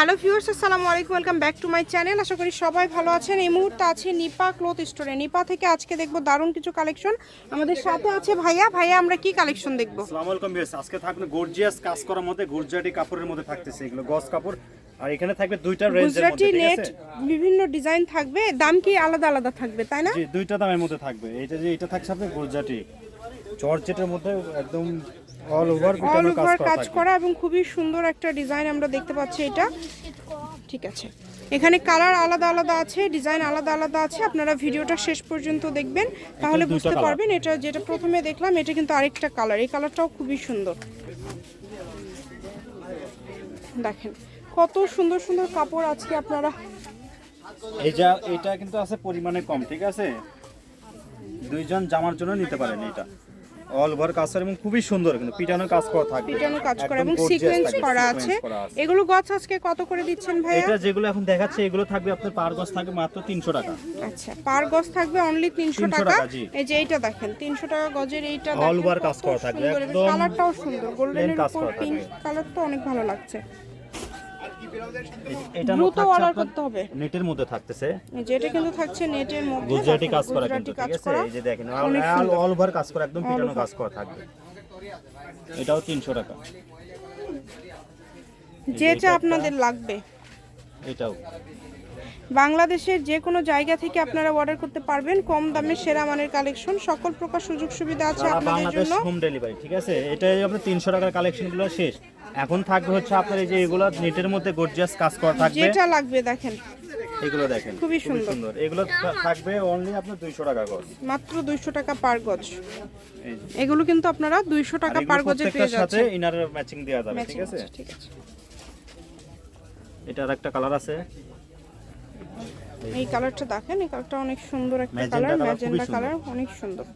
Hello viewers আসসালামু আলাইকুম welcome back to my channel আশা করি সবাই ভালো আছেন। এই মুহূর্তে আছে নিপা ক্লথ স্টোরে। নিপা থেকে আজকে দেখব দারুণ কিছু কালেকশন আমাদের সাথে আছে ভাইয়া। ভাইয়া আমরা কি কালেকশন দেখব? আসসালামু আলাইকুম আজকে থাকবে গর্জিয়াস কাজ করার মধ্যে গুজরাটি কাপড়ের মধ্যে থাকতেছে এগুলো গস কাপড়। আর এখানে থাকবে দুইটা রেঞ্জের মধ্যে ঠিক নেট বিভিন্ন ডিজাইন থাকবে। দাম কি আলাদা আলাদা থাকবে তাই না? জি দুইটা দামের মধ্যে থাকবে। এটা যে এটা থাকছে আপনার গুজরাটি জর্জেটের মধ্যে একদম অল ওভার অল কাজ ওভার করা কাজ করা এবং খুবই সুন্দর একটা ডিজাইন আমরা দেখতে পাচ্ছি এটা। ঠিক আছে। এখানে কালার আলাদা আলাদা আছে ডিজাইন আলাদা আলাদা আছে। আপনারা ভিডিওটা শেষ পর্যন্ত দেখবেন তাহলে বুঝতে পারবেন এটা যেটা প্রথমে দেখলাম এটা কিন্তু আরেকটা কালার এই কালারটাও খুবই সুন্দর। দেখেন কত সুন্দর সুন্দর কাপড় আজকে আপনারা যা এটা কিন্তু আছে পরিমাণে কম ঠিক আছে? দুইজন জামার জন্য নিতে পারেন এটা। অল ওভার কাজ করা এবং খুবই সুন্দর কিন্তু পিটানো কাজ করা থাকবে। পিটানো কাজ করা এবং সিকোয়েন্স করা আছে। এগুলো গছ আজকে কত করে দিচ্ছেন ভাইয়া? এটা যেগুলো এখন দেখাচ্ছে এগুলো থাকবে আপনার পার গজ থাকবে মাত্র তিনশো টাকা। আচ্ছা পার গজ থাকবে অনলি তিনশো 300 টাকা। এই যে এইটা দেখেন তিনশো টাকা গজের এইটা over কত কাজ করা থাকবে, একদম কালারটাও সুন্দর গোল্ডেনের উপর পিঙ্ক কালার তো অনেক ভালো লাগছে। এটা দ্রুত অর্ডার করতে হবে। নেটের মধ্যে থাকতেছে। যেটা কিন্তু থাকছে নেটের মধ্যে গুজরাটি কাজ করা কিন্তু ঠিক আছে? এই যে দেখেন অল অল ওভার কাজ করা একদম পিটানো কাজ করা থাকবে। এটাও তিনশো টাকা। যেটা আপনাদের লাগবে। এটাও। বাংলাদেশের যে কোনো জায়গা থেকে আপনারা অর্ডার করতে পারবেন। কম দামে সেরা মানের কালেকশন সকল প্রকার সুযোগ সুবিধা আছে আপনাদের বাংলাদেশ জন্য। হোম ডেলিভারি ঠিক আছে? এটাই আপনার তিনশো টাকার কালেকশনগুলো শেষ। এখন থাকবে হচ্ছে আপনার এই যে এগুলো নেটের মধ্যে গর্জিয়াস কাজ করা থাকবে। যেটা লাগবে দেখেন। এগুলো দেখেন খুবই সুন্দর। এগুলো থাকবে অনলি আপনার দুইশো টাকা গজ। মাত্র দুইশো টাকা পার গজ। এগুলো কিন্তু আপনারা দুইশো আর টাকা পার গজে পেয়ে প্রত্যেকটার সাথে যাচ্ছেন। ইনার ম্যাচিং দেওয়া যাবে ঠিক আছে? আছে, ঠিক আছে। এটার একটা কালার আছে। এই কালারটা দেখেন এই কালারটা অনেক সুন্দর একটা কালার ম্যাজেন্ডা কালার অনেক সুন্দর।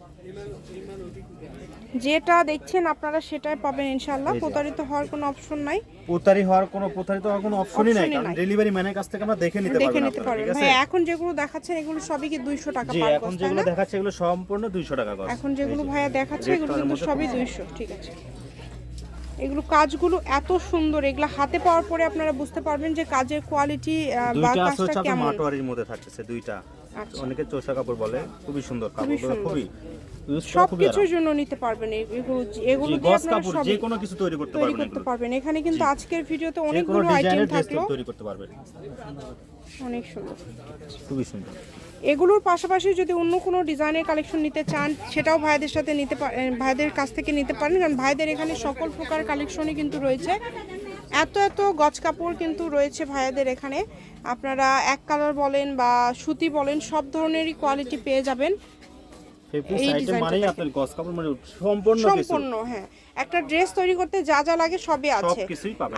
যেটা দেখছেন আপনারা সেটাই পাবেন ইনশাআল্লাহ। প্রতারিত হওয়ার কোনো অপশন নাই। প্রতারি হওয়ার কোনো প্রতারিত হওয়ার কোনো অপশনই নাই কারণ ডেলিভারি ম্যানের কাছ থেকে আমরা দেখে নিতে দেখে নিতে পারবেন। ভাই এখন যেগুলো দেখাচ্ছেন এগুলো সবই কি দুইশো টাকা জি পার এখন যেগুলো দেখাচ্ছে এগুলো সম্পূর্ণ দুইশো টাকা গজ। এখন যেগুলো ভাইয়া দেখাচ্ছে এগুলো কিন্তু সবই খুব দুইশো ঠিক আছে। এগুলো কাজগুলো এত সুন্দর এগুলো হাতে পাওয়ার পরে আপনারা বুঝতে পারবেন যে কাজের কোয়ালিটি বা কাজটা কেমন মাটোয়ারির মধ্যে থাকছে দুইটা। অনেকে চোষা কাপড় বলে খুবই সুন্দর কাপড়গুলো। খুবই use করা সব খুবই কিছুর আরাম। জন্য নিতে পারবেন এগুলো এগুলো দিয়ে আপনারা কাপড় যে কোনো কিছু তৈরি করতে পারবেন করতে পারবেন। এখানে কিন্তু আজকের ভিডিওতে অনেকগুলো আইটেম থাকল। তৈরি করতে পারবেন। অনেক সুন্দর। খুবই সুন্দর। এগুলোর পাশাপাশি যদি অন্য কোনো ডিজাইনের কালেকশন নিতে চান সেটাও ভাইদের সাথে নিতে ভাইদের কাছ থেকে নিতে পারেন। কারণ ভাইদের এখানে সকল প্রকার কালেকশনই কিন্তু রয়েছে। এত এত গজ কাপড় কিন্তু রয়েছে ভাইয়াদের এখানে। আপনারা এক কালার বলেন বা সুতি বলেন সব ধরনেরই কোয়ালিটি পেয়ে যাবেন। মানে সম্পূর্ণ সম্পূর্ণ হ্যাঁ। একটা ড্রেস তৈরি করতে যা যা লাগে সবই আছে।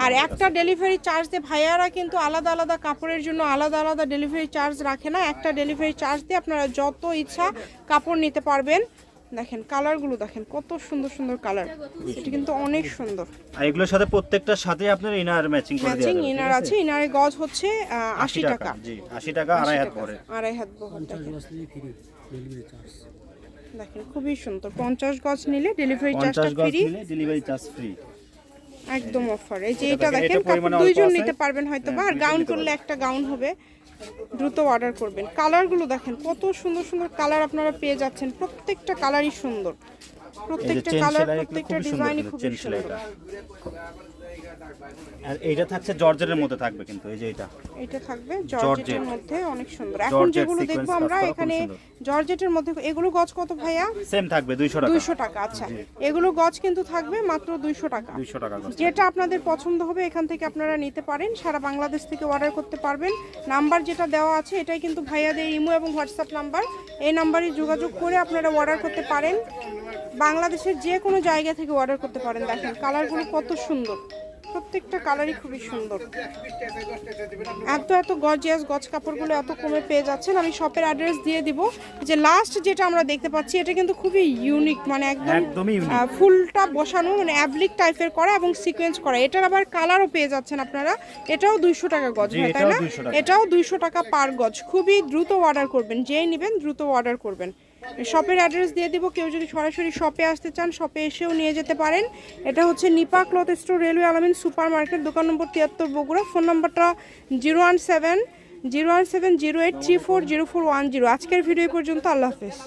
আর একটা ডেলিভারি চার্জ দিয়ে ভাইয়ারা কিন্তু আলাদা আলাদা কাপড়ের জন্য আলাদা আলাদা ডেলিভারি চার্জ রাখে না। একটা ডেলিভারি চার্জ দিয়ে আপনারা যত ইচ্ছা কাপড় নিতে পারবেন। দেখেন কালারগুলো দেখেন কত সুন্দর সুন্দর কালার। এটা কিন্তু অনেক সুন্দর। আর এগুলোর সাথে প্রত্যেকটার সাথে আপনার ইনার ম্যাচিং করে দেওয়া ম্যাচিং ইনার আছে? ইনারের গজ হচ্ছে আশি টাকা জি আশি টাকা আড়াই হাত পরে। আড়াই হাত বহর দেখেন দেখেন খুবই সুন্দর। পঞ্চাশ গজ নিলে ডেলিভারি চার্জটা গজ ফ্রি নিলে ডেলিভারি চার্জ ফ্রি একদম অফার এই যে এটা দেখেন, দুইজন নিতে পারবেন হয়তো বা হ্যাঁ, আর গাউন করলে একটা গাউন হবে। দ্রুত অর্ডার করবেন। কালারগুলো দেখেন কত সুন্দর সুন্দর কালার আপনারা পেয়ে যাচ্ছেন। প্রত্যেকটা কালারই সুন্দর। প্রত্যেকটা কালার প্রত্যেকটা ডিজাইনই খুব সুন্দর। আর এইটা থাকছে জর্জেটের মধ্যে থাকবে কিন্তু এই যে এটা এটা থাকবে জর্জেটের মধ্যে অনেক সুন্দর। এখন যেগুলো দেখব আমরা এখানে জর্জেটের মধ্যে এগুলো গজ কত ভাইয়া? সেম থাকবে দুইশো টাকা। দুইশো টাকা আচ্ছা। এগুলো গজ কিন্তু থাকবে মাত্র দুইশো টাকা। দুইশো টাকা যেটা আপনাদের পছন্দ হবে এখান থেকে আপনারা নিতে পারেন। সারা বাংলাদেশ থেকে অর্ডার করতে পারবেন। নাম্বার যেটা দেওয়া আছে এটাই কিন্তু ভাইয়াদের ইমো এবং হোয়াটসঅ্যাপ নাম্বার। এই নাম্বারে যোগাযোগ করে আপনারা অর্ডার করতে পারেন। বাংলাদেশের যে কোনো জায়গা থেকে অর্ডার করতে পারেন। দেখেন কালারগুলো কত সুন্দর। প্রত্যেকটা কালারই খুবই সুন্দর। এত এত গর্জিয়াস গজ কাপড়গুলো এত কমে পেয়ে যাচ্ছেন। আমি শপের অ্যাড্রেস দিয়ে দিব যে লাস্ট যেটা আমরা দেখতে পাচ্ছি এটা কিন্তু খুবই ইউনিক মানে একদম ফুলটা বসানো মানে অ্যাবলিক টাইপের করা এবং সিকোয়েন্স করা। এটার আবার কালারও পেয়ে যাচ্ছেন আপনারা। এটাও দুইশো টাকা গজ হয় তাই না? এটাও দুইশো টাকা পার গজ খুবই দ্রুত অর্ডার করবেন যেই নেবেন দ্রুত অর্ডার করবেন। শপের অ্যাড্রেস দিয়ে দিব। কেউ যদি সরাসরি শপে আসতে চান, শপে এসেও নিয়ে যেতে পারেন। এটা হচ্ছে Nipa cloth store, railway Alamin supermarket দোকান নম্বর তিয়াত্তর বগুড়া। ফোন নম্বরটা zero one seven, zero one seven, zero eight three four, zero four one zero. আজকের ভিডিও পর্যন্ত, আল্লাহ হাফেজ।